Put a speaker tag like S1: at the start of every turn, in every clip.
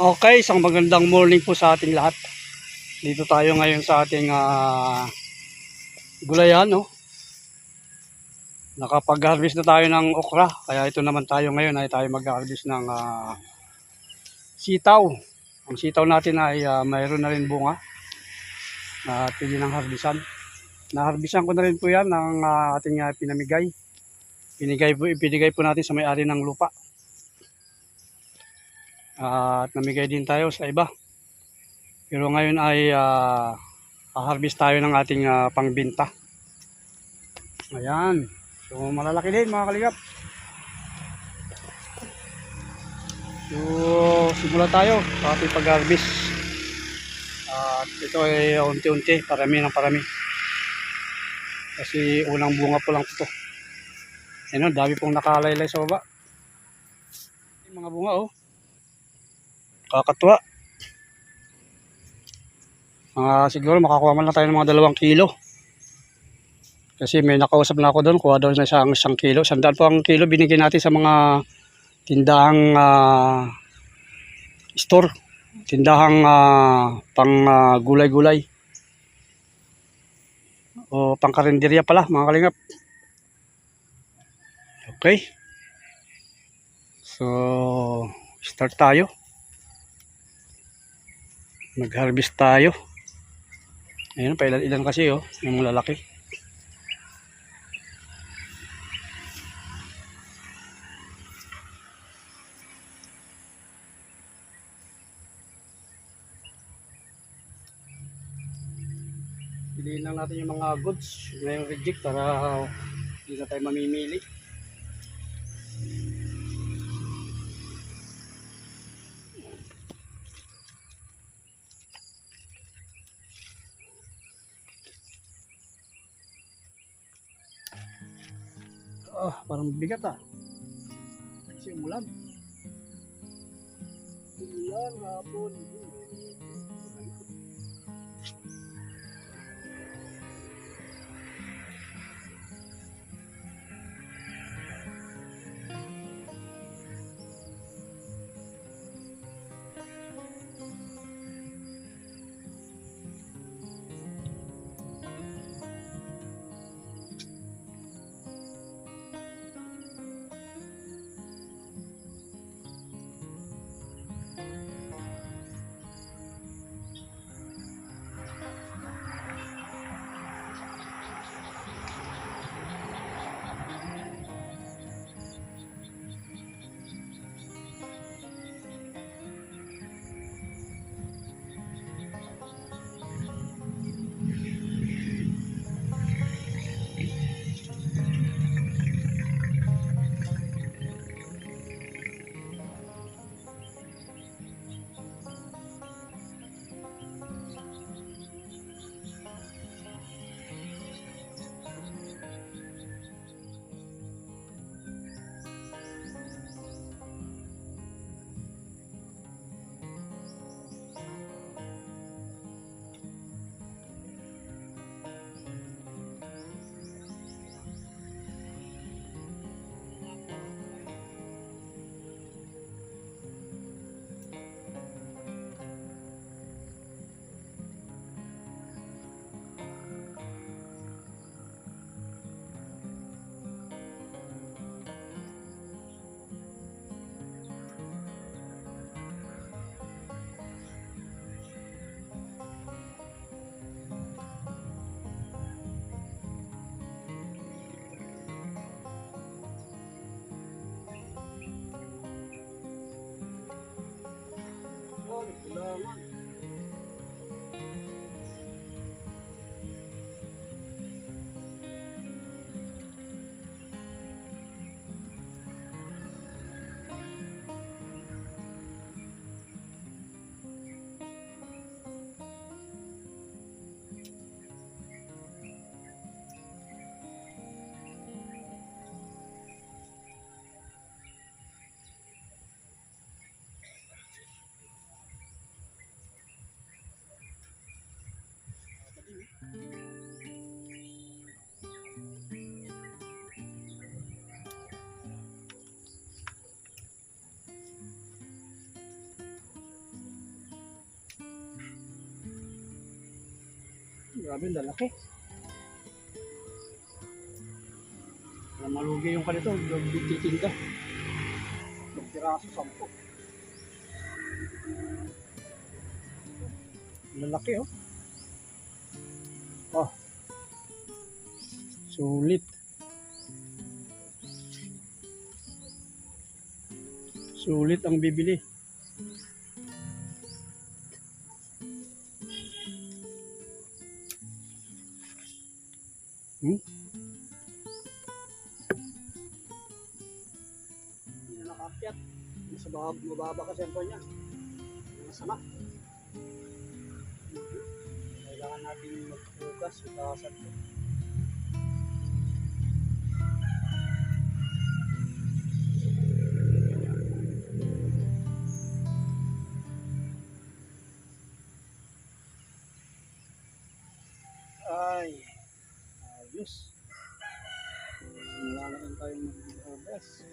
S1: Okay, isang magandang morning po sa ating lahat. Dito tayo ngayon sa ating ah, gulayan, no? Nakapag-harvest na tayo ng okra, kaya ito naman tayo ngayon ay tayo mag-harvest ng ah, sitaw. Ang sitaw natin ay ah, mayroon na rin bunga at pili ng harbisan. Naharbisan ko na rin po yan ng ah, ating ah, pinamigay. Pinigay po, ipinigay po natin sa may-ari ng lupa. At namigay din tayo sa iba. Pero ngayon ay ah, harvest tayo ng ating ah, pangbinta. Ayan. So malalaki din mga kalingap. So simula tayo sa ating pag-harvest. At ito ay unti-unti, parami ng parami. Kasi unang bunga po lang ito. Ayun, dami pong nakalaylay sa baba. Yung mga bunga oh. Kakatuwa. Mga siguro makakuha man lang tayo ng mga dalawang kilo. Kasi may nakausap na ako doon, kuha doon na isang, isang kilo. Sandaan po ang kilo binigyan natin sa mga tindahang ah, store. Tindahang ah, pang ah, gulay-gulay. O pang karinderya pala, mga kalingap. Okay. So, start tayo mag-harvest tayo. Ayun, pailan-ilan kasi oh, yung lalaki. Piliin lang natin yung mga goods yung reject para hindi na tayo mamimili. Ah, parang bigat ah. Kasi umulan. Umulan hapon. Oh, Grabe, lalaki. Malugi yung kanito, yung titinda. Yung piraso, sampo. Lalaki, oh. Oh. Sulit. Sulit ang bibili. Ang niya. Masama. Kailangan natin magbukas, utasan ko. Ay, ayos. Simula na tayo mag-harvest.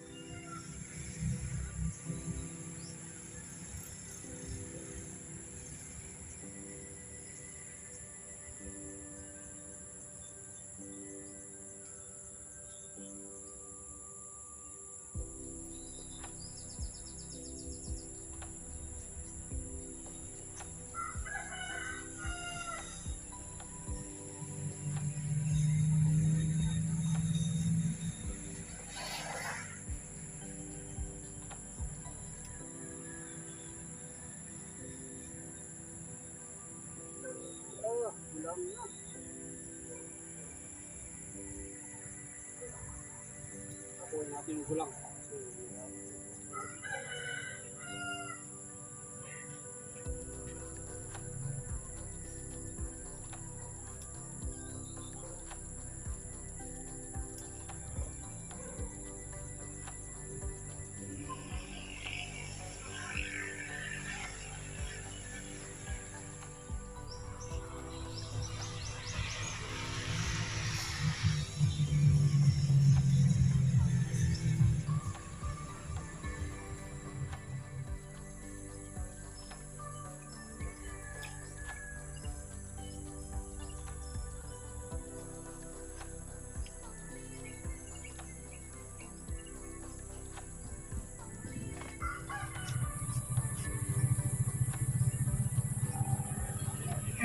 S1: Tapuin natin gulang.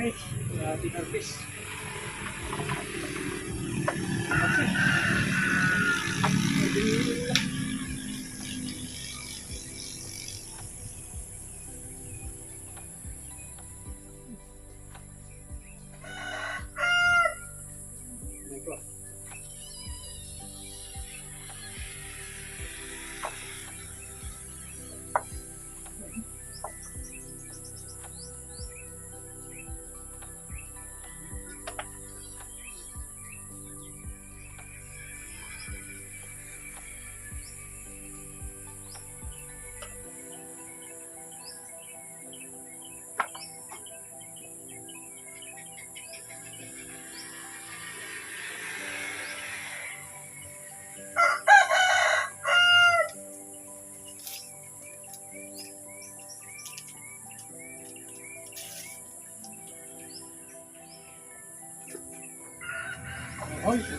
S1: Ay, grabe harvest.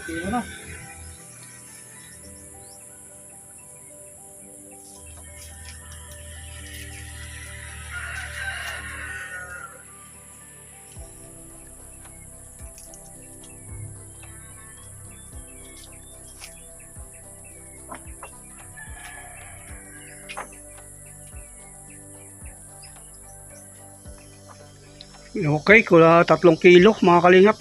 S1: Okay na. Okay, kula tatlong kilo mga kalingap.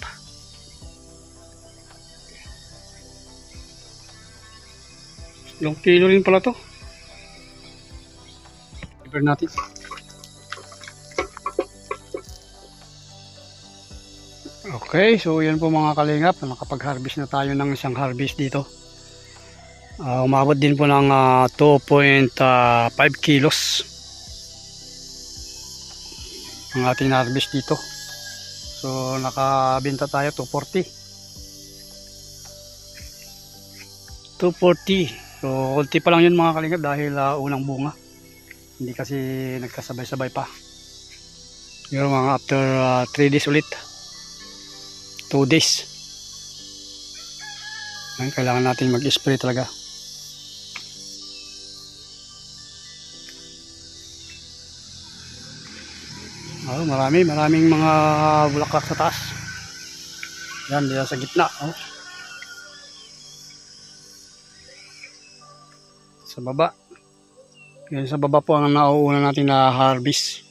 S1: Yung kilo rin pala to. Prepare natin. Okay, so yan po mga kalingap. Nakapag-harvest na tayo ng isang harvest dito. Ah, umabot din po ng ah, 2.5 kilos ang ating harvest dito. So nakabenta tayo 240. 240. So konti pa lang yun mga kalingap dahil ah, unang bunga. Hindi kasi nagkasabay-sabay pa. Yung mga after 3 days ulit. 2 days. Ayan, kailangan natin mag-spray talaga. Oh, marami, maraming mga bulaklak sa taas. Yan, diyan sa gitna. Oh. Sa baba. Yan sa baba po ang nauuna natin na harvest.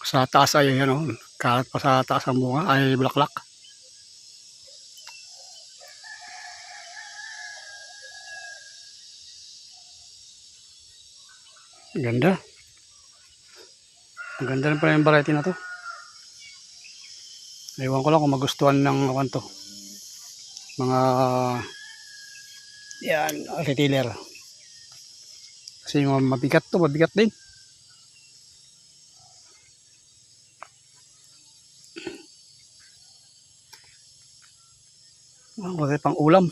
S1: Sa taas ay ano, kalat pa sa taas ang bunga ay bulaklak. Ganda. Ang ganda rin pala yung variety na to. Ewan ko lang kung magustuhan ng awan to. Mga yan, retailer. Kasi mabigat to, mabigat din. Ang pang ulam.